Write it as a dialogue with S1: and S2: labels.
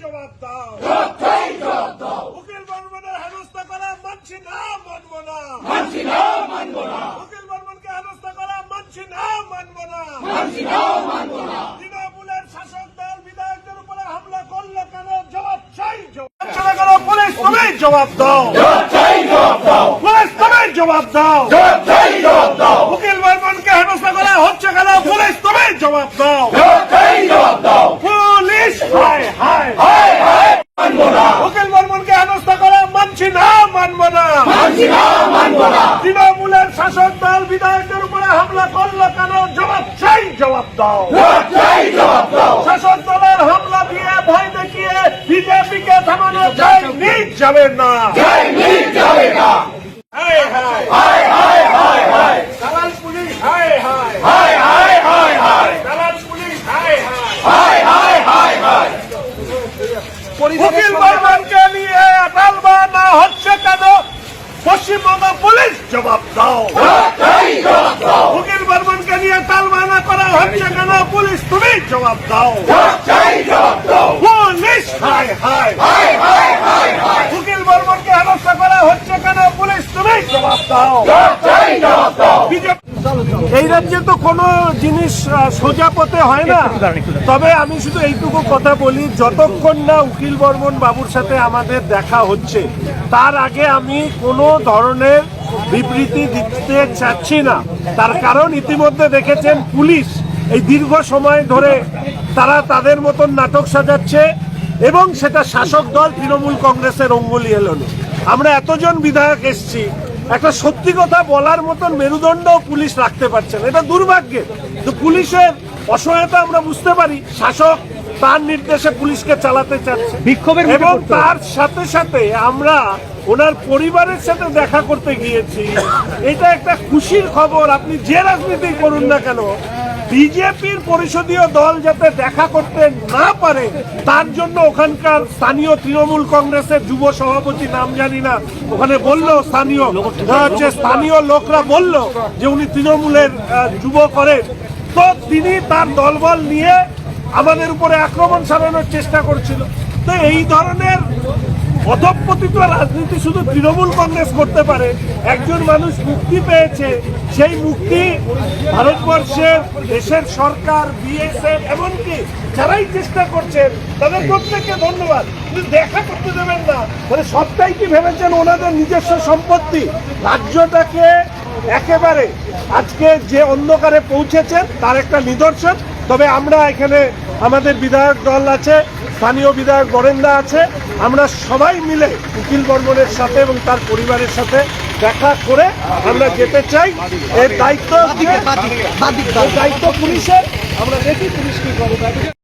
S1: জবাব দাও। জবাব দাও। উকিল বর্মনের হেনস্থা করা মানছি না মানব না। মানছি না মানব না। উকিল বর্মনকে হেনস্থা করা মানছি না মানব না। মানছি না মানব না। তৃণমূলের শাসক দল বিধায়কদের উপরে হামলা করলে কেন? জবাব চাই জবাব। পুলিশ তুমি জবাব দাও। জবাব দাও। পুলিশ তুমি জবাব দাও। জবাব দাও। উকিল বর্মনকে হেনস্থা করা হচ্ছে কেন? পুলিশ তুমি জবাব দাও। বিধায়কদের উপরে হামলা করল কেন? জবাব চাই জবাব দাও। শাসক দলের হামলা দিয়ে ভয় দেখিয়ে বিজেপি কে থামানো যাবে না যাবে না হায় হায় দালাল পুলিশ হায় হায় দালাল পুলিশ হায় হায় উকিল বর্মনকে নিয়ে টালবা না হচ্ছে কেন পশ্চিমবঙ্গ পুলিশ জবাব দাও উকিল বর্মনকে নিয়ে টালবানা করা হচ্ছে কেন পুলিশ তুমি জবাব দাও পুলিশ হায়। হায় উকিল বর্মনকে হেনস্থা করা হচ্ছে কেন? পুলিশ তুমি জবাব দাও। বিজেপি এই রাজ্যে তো কোনো জিনিস সোজা পথে হয় না। তবে আমি শুধু এইটুকু কথা বলি যতক্ষণ না উকিল বর্মন বাবুর সাথে আমাদের দেখা হচ্ছে তার আগে আমি কোনো ধরনের বিবৃতি দিতে চাচ্ছি না। তার কারণ ইতিমধ্যে দেখেছেন পুলিশ এই দীর্ঘ সময় ধরে তারা তাদের মতন নাটক সাজাচ্ছে এবং সেটা শাসক দল তৃণমূল কংগ্রেসের অঙ্গুলি এলো না। আমরা এতজন বিধায়ক এসছি একটা সত্যি কথা বলার মতন মেরুদণ্ড পুলিশ রাখতে পারছে না। এটা দুর্ভাগ্যের। তো পুলিশের অসহায়তা আমরা বুঝতে পারি শাসক তার নির্দেশে পুলিশকে চালাতে চাচ্ছে।
S2: বিক্ষোভের
S1: এবং তার সাথে সাথে আমরা ওনার পরিবারের সাথে দেখা করতে গিয়েছি। এটা একটা খুশির খবর আপনি যে রাজনীতি করুন না কেন বিজেপির পরিষদীয় দল যাতে দেখা করতে না পারে, তার জন্য ওখানকার স্থানীয় তৃণমূল কংগ্রেসের যুব সভাপতি নাম জানি না, ওখানে বলল স্থানীয় হচ্ছে স্থানীয় লোকরা বলল যে উনি তৃণমূলের যুব করেন। তো তিনি তার দলবল নিয়ে আমাদের উপরে আক্রমণ চালানোর চেষ্টা করছিল। তো এই ধরনের অধপতিত রাজনীতি শুধু তৃণমূল কংগ্রেস করতে পারে। একজন মানুষ মুক্তি পেয়েছে, সেই মুক্তি ভারতবর্ষের দেশের সরকার, বিএসএফ, এমনকি যারাই চেষ্টা করছেন তাদের প্রত্যেককে ধন্যবাদ। কিন্তু দেখা করতে দেবেন না। মানে সবটাই কি ভেবেছেন ওনাদের নিজস্ব সম্পত্তি? রাজ্যটাকে একেবারে আজকে যে অন্ধকারে পৌঁছেছেন, তার একটা নিদর্শন। তবে আমরা এখানে আমাদের বিধায়ক দল আছে স্থানীয় বিধায়ক বরেন্দা আছে আমরা সবাই মিলে উকিল বর্মনের সাথে এবং তার পরিবারের সাথে দেখা করে আমরা যেতে চাই। এর দায়িত্ব দায়িত্ব পুলিশের আমরা দেখি পুলিশ কি করে।